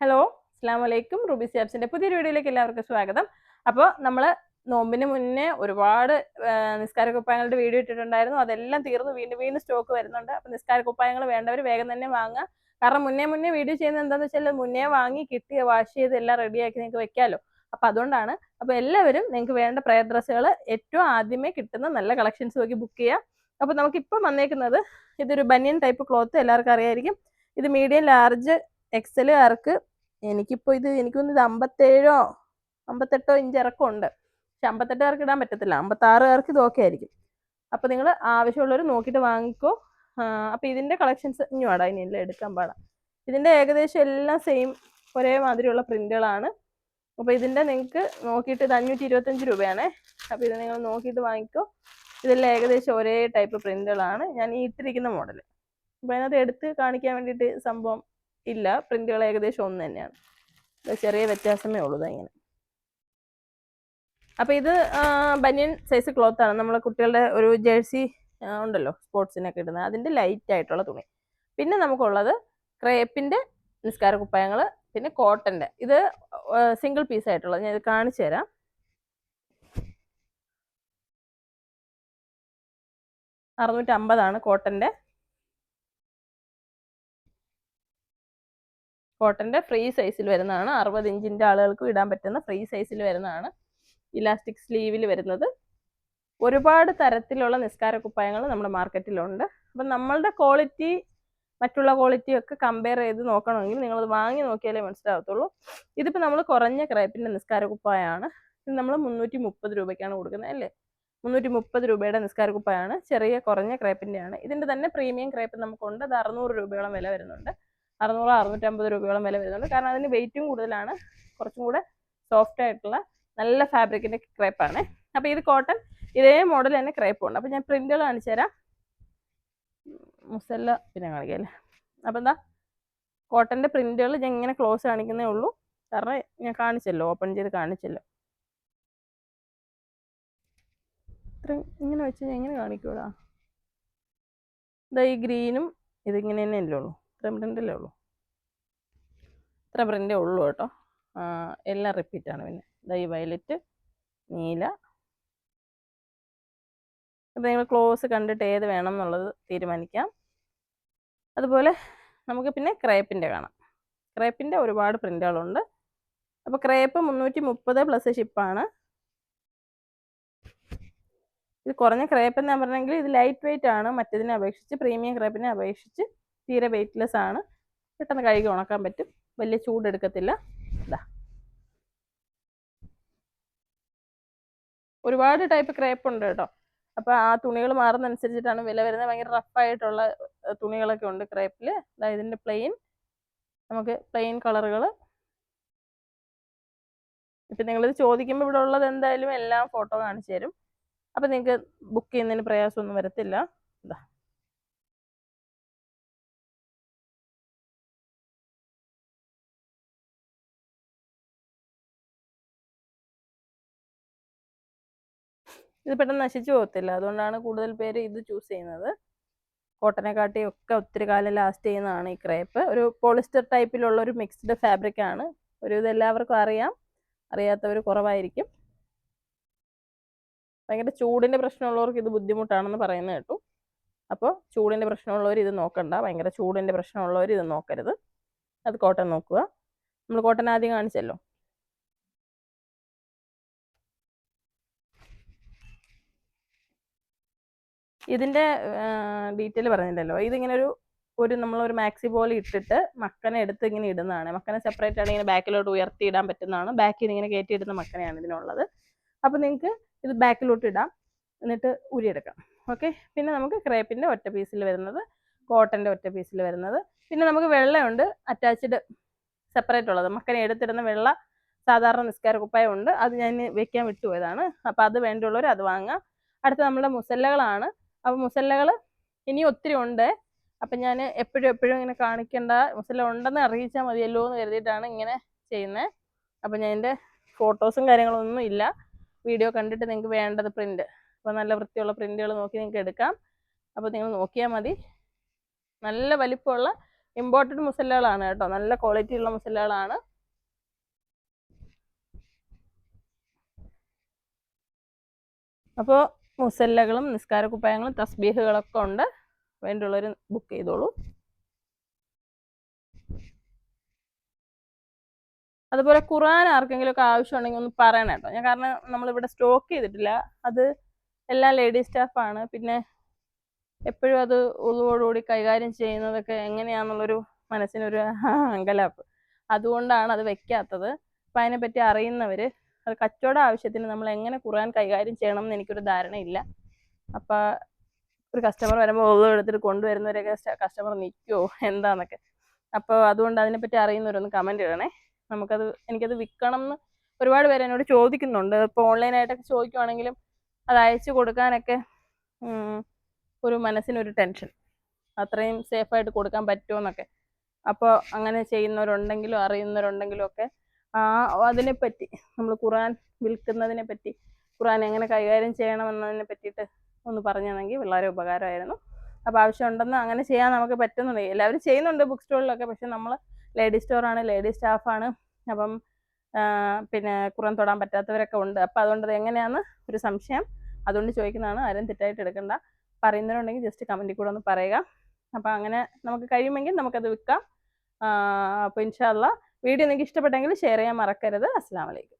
Hello അസ്സാം വലൈക്കും Ruby സിയാബ്സിന്റെ പുതിയൊരു വീഡിയോയിലേക്ക് എല്ലാവർക്കും സ്വാഗതം. അപ്പോൾ നമ്മൾ നോമ്പിന് മുന്നേ ഒരുപാട് നിസ്കാര കുപ്പായങ്ങളുടെ വീഡിയോ ഇട്ടിട്ടുണ്ടായിരുന്നു. അതെല്ലാം തീർന്ന്. വീണ്ടും വീണ്ടും സ്റ്റോക്ക് വരുന്നുണ്ട്. അപ്പോൾ നിസ്കാര കുപ്പായങ്ങൾ വേണ്ടവർ വേഗം തന്നെ വാങ്ങുക. കാരണം മുന്നേ മുന്നേ വീഡിയോ ചെയ്യുന്നത് എന്താണെന്ന് വെച്ചാൽ മുന്നേ വാങ്ങി കിട്ടിയ വാഷ് ചെയ്ത് എല്ലാം റെഡിയാക്കി നിങ്ങൾക്ക് വെക്കാമല്ലോ. അപ്പോൾ അതുകൊണ്ടാണ്. അപ്പോൾ എല്ലാവരും നിങ്ങൾക്ക് വേണ്ട പ്രയർ ഡ്രസ്സുകൾ ഏറ്റവും ആദ്യമേ കിട്ടുന്ന നല്ല കളക്ഷൻസ് നോക്കി ബുക്ക് ചെയ്യുക. അപ്പോൾ നമുക്കിപ്പം വന്നേക്കുന്നത് ഇതൊരു ബനിയൻ ടൈപ്പ് ക്ലോത്ത് എല്ലാവർക്കും അറിയായിരിക്കും. ഇത് മീഡിയം ലാർജ് എക്സലുകാർക്ക് എനിക്കിപ്പോൾ ഇത് എനിക്കൊന്ന് ഇത് അമ്പത്തേഴോ അമ്പത്തെട്ടോ ഇഞ്ച് ഇറക്കമുണ്ട്. പക്ഷെ അമ്പത്തെട്ടുകാർക്ക് ഇടാൻ പറ്റത്തില്ല. അമ്പത്താറുകാർക്ക് ഇത് ഓക്കെ ആയിരിക്കും. അപ്പോൾ നിങ്ങൾ ആവശ്യമുള്ളവർ നോക്കിയിട്ട് വാങ്ങിക്കോ. അപ്പോൾ ഇതിന്റെ കളക്ഷൻസ് ഇനി വേടാ. ഇനി എല്ലാം എടുക്കാൻ പാടാം. ഇതിന്റെ ഏകദേശം എല്ലാം സെയിം ഒരേ മാതിരിയുള്ള പ്രിന്റുകളാണ് അപ്പോൾ ഇതിന്റെ നിങ്ങൾക്ക് നോക്കിയിട്ട് ഇത് അഞ്ഞൂറ്റി ഇരുപത്തഞ്ച് രൂപയാണേ. അപ്പോൾ ഇത് നിങ്ങൾ നോക്കിയിട്ട് വാങ്ങിക്കോ. ഇതെല്ലാം ഏകദേശം ഒരേ ടൈപ്പ് പ്രിന്റുകളാണ് ഞാൻ ഈ ഇട്ടിരിക്കുന്ന മോഡൽ അപ്പോൾ അതിനകത്ത് എടുത്ത് കാണിക്കാൻ വേണ്ടിയിട്ട് സംഭവം ഇല്ല. പ്രിന്റുകൾ ഏകദേശം ഒന്ന് തന്നെയാണ്. ചെറിയ വ്യത്യാസമേ ഉള്ളൂ ഇങ്ങനെ. അപ്പോൾ ഇത് ബനിയൻ സൈസ് ക്ലോത്ത് ആണ്. നമ്മളെ കുട്ടികളുടെ ഒരു ജേഴ്സി ഉണ്ടല്ലോ സ്പോർട്സിനൊക്കെ ഇടുന്നത് അതിന്റെ ലൈറ്റ് ആയിട്ടുള്ള തുണി. പിന്നെ നമുക്കുള്ളത് ക്രേപ്പിന്റെ നിസ്കാര കുപ്പായങ്ങൾ പിന്നെ കോട്ടന്റെ ഇത് സിംഗിൾ പീസ് ആയിട്ടുള്ളത്. ഞാൻ ഇത് കാണിച്ചു തരാം. അറുന്നൂറ്റമ്പതാണ് കോട്ടന്റെ കോട്ടന്റെ ഫ്രീ സൈസിൽ വരുന്നതാണ്. അറുപത് ഇഞ്ചിന്റെ ആളുകൾക്ക് ഇടാൻ പറ്റുന്ന ഫ്രീ സൈസിൽ വരുന്നതാണ്. ഇലാസ്റ്റിക് സ്ലീവിൽ വരുന്നത്. ഒരുപാട് തരത്തിലുള്ള നിസ്കാര കുപ്പായങ്ങൾ നമ്മുടെ മാർക്കറ്റിലുണ്ട്. അപ്പം നമ്മളുടെ ക്വാളിറ്റി മറ്റുള്ള ക്വാളിറ്റിയൊക്കെ കമ്പയർ ചെയ്ത് നോക്കണമെങ്കിൽ നിങ്ങളത് വാങ്ങി നോക്കിയാലേ മനസ്സിലാവത്തുള്ളൂ. ഇതിപ്പോൾ നമ്മൾ കുറഞ്ഞ ക്രേപ്പിന്റെ നിസ്കാര കുപ്പായമാണ്. ഇത് നമ്മൾ മുന്നൂറ്റി മുപ്പത് രൂപയ്ക്കാണ് കൊടുക്കുന്നത് അല്ലേ? മുന്നൂറ്റി മുപ്പത് രൂപയുടെ നിസ്കാര കുപ്പായമാണ്. ചെറിയ കുറഞ്ഞ ക്രേപ്പിന്റെയാണ് ഇതിന്റെ തന്നെ പ്രീമിയം ക്രേപ്പ് നമുക്കുണ്ട്. അത് അറുന്നൂറ് രൂപയോളം വില വരുന്നുണ്ട്. അറുന്നൂറ് അറുന്നൂറ്റമ്പത് രൂപയോളം വില വരുന്നുണ്ട്. കാരണം അതിന് വെയിറ്റും കൂടുതലാണ്. കുറച്ചും കൂടെ സോഫ്റ്റ് ആയിട്ടുള്ള നല്ല ഫാബ്രിക്കിന്റെ ക്രേപ്പാണ് അപ്പോൾ ഇത് കോട്ടൺ ഇതേ മോഡൽ തന്നെ ക്രേപ്പും ഉണ്ട്. അപ്പോൾ ഞാൻ പ്രിന്റുകൾ കാണിച്ചു തരാം. മുസല്ല പിന്നെ കാണിക്കാം അല്ലേ? അപ്പോൾ എന്താ? കോട്ടന്റെ പ്രിന്റുകൾ ഞാൻ ഇങ്ങനെ ക്ലോസ് കാണിക്കുന്നേ ഉള്ളൂ. കാരണം ഞാൻ കാണിച്ചല്ലോ ഓപ്പൺ ചെയ്ത് കാണിച്ചല്ലോ. ഇങ്ങനെ വെച്ച് ഞാൻ എങ്ങനെ കാണിക്കൂടാ ഇതാ ഈ ഗ്രീനും ഇതിങ്ങനെ തന്നെ അല്ലേ ഉള്ളൂ. ഇത്രയും പ്രിന്റല്ലേ ഉള്ളൂ? ഇത്ര പ്രിന്റേ ഉള്ളൂ കേട്ടോ. എല്ലാം റിപ്പീറ്റാണ് പിന്നെ. ഇതാ ഈ വയലറ്റ് നീല. അപ്പോൾ നിങ്ങൾ ക്ലോസ് കണ്ടിട്ട് ഏത് വേണം എന്നുള്ളത് തീരുമാനിക്കാം. അതുപോലെ നമുക്ക് പിന്നെ ക്രേപ്പിന്റെ കാണാം. ക്രേപ്പിന്റെ ഒരുപാട് പ്രിന്റുകളുണ്ട് അപ്പോൾ ക്രേപ്പ് മുന്നൂറ്റി മുപ്പത് പ്ലസ് ഷിപ്പാണ് ഇത് കുറഞ്ഞ ക്രേപ്പ് എന്ന് പറഞ്ഞെങ്കിൽ ഇത് ലൈറ്റ് വെയിറ്റ് ആണ്. മറ്റതിനെ അപേക്ഷിച്ച് പ്രീമിയം ക്രേപ്പിനെ അപേക്ഷിച്ച് തീരെ വെയിറ്റ്ലെസ് ആണ്. പെട്ടെന്ന് കഴുകി ഉണക്കാൻ പറ്റും. വലിയ ചൂടെടുക്കത്തില്ല ഇതാ ഒരുപാട് ടൈപ്പ് ക്രേപ്പ് ഉണ്ട് കേട്ടോ. അപ്പോൾ ആ തുണികൾ മാറുന്നതനുസരിച്ചിട്ടാണ് വില വരുന്നത്. ഭയങ്കര റഫായിട്ടുള്ള തുണികളൊക്കെ ഉണ്ട് ക്രേപ്പിൽ അതായത് ഇതിന്റെ പ്ലെയിൻ നമുക്ക് പ്ലെയിൻ കളറുകൾ ഇപ്പം നിങ്ങളിത് ചോദിക്കുമ്പോൾ ഇവിടെ ഉള്ളത് എന്തായാലും എല്ലാം ഫോട്ടോ കാണിച്ചു തരും. അപ്പം നിങ്ങൾക്ക് ബുക്ക് ചെയ്യുന്നതിന് പ്രയാസമൊന്നും വരത്തില്ല. ഇതാ ഇത് പെട്ടെന്ന് നശിച്ചു പോകത്തില്ല. അതുകൊണ്ടാണ് കൂടുതൽ പേര് ഇത് ചൂസ് ചെയ്യുന്നത്. കോട്ടനെ കാട്ടി ഒക്കെ ഒത്തിരി കാലം ലാസ്റ്റ് ചെയ്യുന്നതാണ് ഈ ക്രേപ്പ്. ഒരു പോളിസ്റ്റർ ടൈപ്പിലുള്ള ഒരു മിക്സ്ഡ് ഫാബ്രിക് ആണ്. ഒരു ഇത് എല്ലാവർക്കും അറിയാം. അറിയാത്തവർ കുറവായിരിക്കും. ഭയങ്കര ചൂടിന്റെ പ്രശ്നമുള്ളവർക്ക് ഇത് ബുദ്ധിമുട്ടാണെന്ന് പറയുന്നത് കേട്ടു. അപ്പോൾ ചൂടിന്റെ പ്രശ്നമുള്ളവർ ഇത് നോക്കണ്ട. ഭയങ്കര ചൂടിന്റെ പ്രശ്നമുള്ളവർ ഇത് നോക്കരുത്. അത് കോട്ടൺ നോക്കുക. നമ്മൾ കോട്ടൺ ആദ്യം കാണിച്ചല്ലോ. ഇതിന്റെ ഡീറ്റെയിൽ പറഞ്ഞില്ലല്ലോ. ഇതിങ്ങനെ ഒരു ഒരു നമ്മളൊരു മാക്സി പോലെ ഇട്ടിട്ട് മക്കനെ എടുത്ത് ഇങ്ങനെ ഇടുന്നതാണ്. മക്കനെ സെപ്പറേറ്റ് ആണ് ഇങ്ങനെ ബാക്കിലോട്ട് ഉയർത്തി ഇടാൻ പറ്റുന്നതാണ്. ബാക്കിൽ ഇങ്ങനെ കയറ്റി ഇടുന്ന മക്കനെയാണ് ഇതിനുള്ളത്. അപ്പോൾ നിങ്ങൾക്ക് ഇത് ബാക്കിലോട്ട് ഇടാം. എന്നിട്ട് ഉരിയെടുക്കാം. ഓക്കെ? പിന്നെ നമുക്ക് ക്രേപ്പിന്റെ ഒറ്റ പീസിൽ വരുന്നത് കോട്ടന്റെ ഒറ്റ പീസിൽ വരുന്നത്. പിന്നെ നമുക്ക് വെള്ളമുണ്ട് അറ്റാച്ച്ഡ് സെപ്പറേറ്റ് ഉള്ളത്. മക്കനെ എടുത്തിടുന്ന വെള്ള സാധാരണ നിസ്കാര കുപ്പായം ഉണ്ട്. അത് ഞാൻ വെക്കാൻ വിട്ടുപോയതാണ്. അപ്പോൾ അത് വേണ്ടിയുള്ളവർ അത് വാങ്ങാം അടുത്ത നമ്മുടെ മുസല്ലകളാണ്. അപ്പോൾ മുസല്ലകൾ ഇനി ഒത്തിരി ഉണ്ട്. അപ്പം ഞാൻ എപ്പോഴും എപ്പോഴും ഇങ്ങനെ കാണിക്കേണ്ട. മുസല്ല ഉണ്ടെന്ന് അറിയിച്ചാൽ മതിയല്ലോ എന്ന് കരുതിയിട്ടാണ് ഇങ്ങനെ ചെയ്യുന്നത് അപ്പം ഞാൻ എന്റെ ഫോട്ടോസും കാര്യങ്ങളൊന്നും ഇല്ല. വീഡിയോ കണ്ടിട്ട് നിങ്ങൾക്ക് വേണ്ടത് പ്രിന്റ് അപ്പോൾ നല്ല വൃത്തിയുള്ള പ്രിന്റുകൾ നോക്കി നിങ്ങൾക്ക് എടുക്കാം. അപ്പോൾ നിങ്ങൾ നോക്കിയാൽ മതി. നല്ല വലിപ്പമുള്ള ഇമ്പോർട്ടന്റ് മുസല്ലകളാണ് കേട്ടോ. നല്ല ക്വാളിറ്റി ഉള്ള മുസല്ലകളാണ്. അപ്പോൾ മുസല്ലകളും നിസ്കാര കുപ്പായങ്ങളും തസ്ബീഹുകളൊക്കെ ഉണ്ട്. വേണ്ടിയുള്ളവർ ബുക്ക് ചെയ്തോളൂ. അതുപോലെ ഖുറാൻ ഒക്കെ ആവശ്യമുണ്ടെങ്കിൽ ഒന്ന് പറയണം കേട്ടോ. ഞാൻ കാരണം നമ്മളിവിടെ സ്റ്റോക്ക് ചെയ്തിട്ടില്ല. അത് എല്ലാം ലേഡി സ്റ്റാഫാണ് പിന്നെ എപ്പോഴും അത് ഉളുവോടുകൂടി കൈകാര്യം ചെയ്യുന്നതൊക്കെ എങ്ങനെയാണെന്നുള്ളൊരു മനസ്സിനൊരു അങ്കലാപ്പ്. അതുകൊണ്ടാണ് അത് വെക്കാത്തത്. അപ്പം അതിനെപ്പറ്റി അറിയുന്നവർ അത് കച്ചവട ആവശ്യത്തിന് നമ്മൾ എങ്ങനെ ഖുർആൻ കൈകാര്യം ചെയ്യണം എന്ന് എനിക്കൊരു ധാരണയില്ല. അപ്പൊ ഒരു കസ്റ്റമർ വരുമ്പോൾ ഓരോ എടുത്തിട്ട് കൊണ്ടുവരുന്നവരൊക്കെ കസ്റ്റമർ നിൽക്കുമോ എന്താന്നൊക്കെ. അപ്പോൾ അതുകൊണ്ട് അതിനെപ്പറ്റി അറിയുന്നവരൊന്ന് കമന്റ് ഇടണേ. നമുക്കത് എനിക്കത് വിൽക്കണം എന്ന് ഒരുപാട് പേര് എന്നോട് ചോദിക്കുന്നുണ്ട്. ഇപ്പോൾ ഓൺലൈനായിട്ടൊക്കെ ചോദിക്കുവാണെങ്കിലും അത് അയച്ചു കൊടുക്കാനൊക്കെ ഒരു മനസ്സിനൊരു ടെൻഷൻ അത്രയും സേഫായിട്ട് കൊടുക്കാൻ പറ്റുമോ എന്നൊക്കെ അപ്പോൾ അങ്ങനെ ചെയ്യുന്നവരുണ്ടെങ്കിലും അറിയുന്നവരുണ്ടെങ്കിലും ഒക്കെ ആ അതിനെപ്പറ്റി നമ്മൾ ഖുറാൻ വിൽക്കുന്നതിനെ പറ്റി ഖുറാൻ എങ്ങനെ കൈകാര്യം ചെയ്യണമെന്നതിനെ പറ്റിയിട്ട് ഒന്ന് പറഞ്ഞു തന്നെങ്കിൽ വളരെ ഉപകാരമായിരുന്നു. അപ്പോൾ ആവശ്യമുണ്ടെന്ന് അങ്ങനെ ചെയ്യാൻ നമുക്ക് പറ്റുന്നുണ്ട്. എല്ലാവരും ചെയ്യുന്നുണ്ട് ബുക്ക് സ്റ്റോറിലൊക്കെ പക്ഷെ നമ്മൾ ലേഡി സ്റ്റോറാണ് ലേഡി സ്റ്റാഫാണ്. അപ്പം പിന്നെ ഖുറാൻ തൊടാൻ പറ്റാത്തവരൊക്കെ ഉണ്ട്. അപ്പം അതുകൊണ്ട് അത് എങ്ങനെയാണെന്ന് ഒരു സംശയം. അതുകൊണ്ട് ചോദിക്കുന്നതാണ് ആരും തെറ്റായിട്ട് എടുക്കണ്ട. പറയുന്നവരുണ്ടെങ്കിൽ ജസ്റ്റ് കമന്റിൽ കൂടെ ഒന്ന് പറയുക. അപ്പം അങ്ങനെ നമുക്ക് കഴിയുമെങ്കിൽ നമുക്കത് വിൽക്കാം. അപ്പോൾ ഇൻഷാല്ല വീഡിയോ നിങ്ങൾക്ക് ഇഷ്ടപ്പെട്ടെങ്കിൽ ഷെയർ ചെയ്യാൻ മറക്കരുത്. അസ്സാം വലൈക്കും